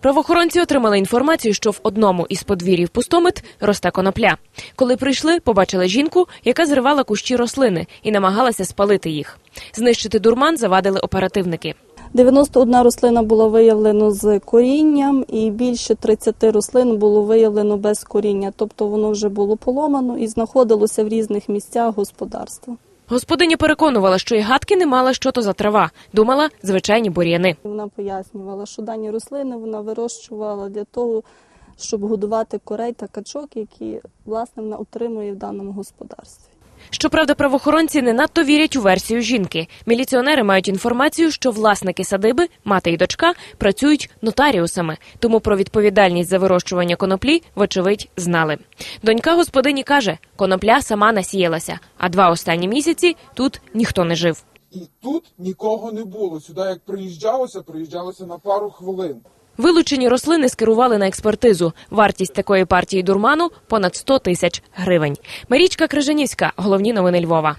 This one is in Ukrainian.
Правоохоронці отримали інформацію, що в одному із подвір'їв пустомит росте конопля. Коли прийшли, побачили жінку, яка зривала кущі рослини і намагалася спалити їх. Знищити дурман завадили оперативники. 91 рослина була виявлена з корінням, і більше 30 рослин було виявлено без коріння, тобто воно вже було поломано і знаходилося в різних місцях господарства. Господиня переконувала, що і гадки не мала, що то за трава. Думала, звичайні бур'яни. Вона пояснювала, що дані рослини вона вирощувала для того, щоб годувати корей та качок, які власне вона отримує в даному господарстві. Щоправда, правоохоронці не надто вірять у версію жінки. Міліціонери мають інформацію, що власники садиби, мати і дочка, працюють нотаріусами, тому про відповідальність за вирощування коноплі, вочевидь, знали. Донька господині каже, конопля сама насіялася, а два останні місяці тут ніхто не жив. І тут нікого не було. Сюди як приїжджалося, приїжджалося на пару хвилин. Вилучені рослини скерували на експертизу. Вартість такої партії дурману понад 100 тисяч гривень. Марічка Крижанівська, головні новини Львова.